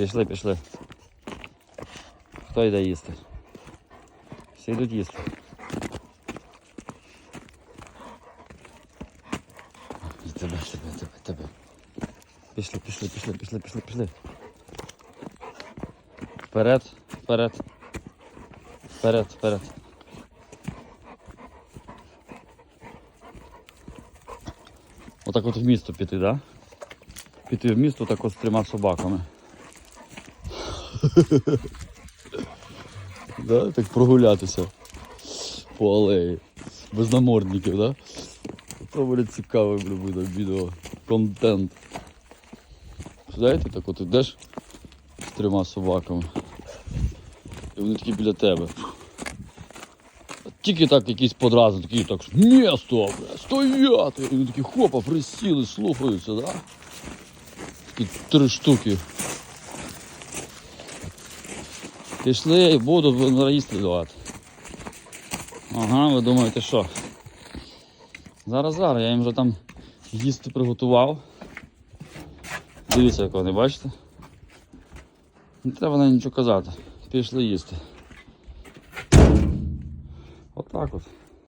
Пішли, пішли. Хто йде їсти? Всі йдуть їсти. І тебе, тебе, тебе, тебе. Пішли, пішли, пішли, пішли, пішли, пішли. Вперед, вперед. Вперед, вперед. Отак от в місто піти, так? Да? Піти в місто так от з трьома собаками. да? Так прогулятися по алеї. Без намордників, да? Це буде цікаве буде відео. Контент. Знаєте, так от ідеш з трьома собаками. І вони такі біля тебе. Тільки так якісь подрази, такі так, місто, бля, стояти. І вони такі хопа, присіли, слухаються, да? Такі три штуки. Пішли і буду на їсти. Ага, ви думаєте що? Зараз, зараз, я їм вже там їсти приготував. Дивіться, як вони, бачите? Не треба навіть нічого казати. Пішли їсти. Отак от.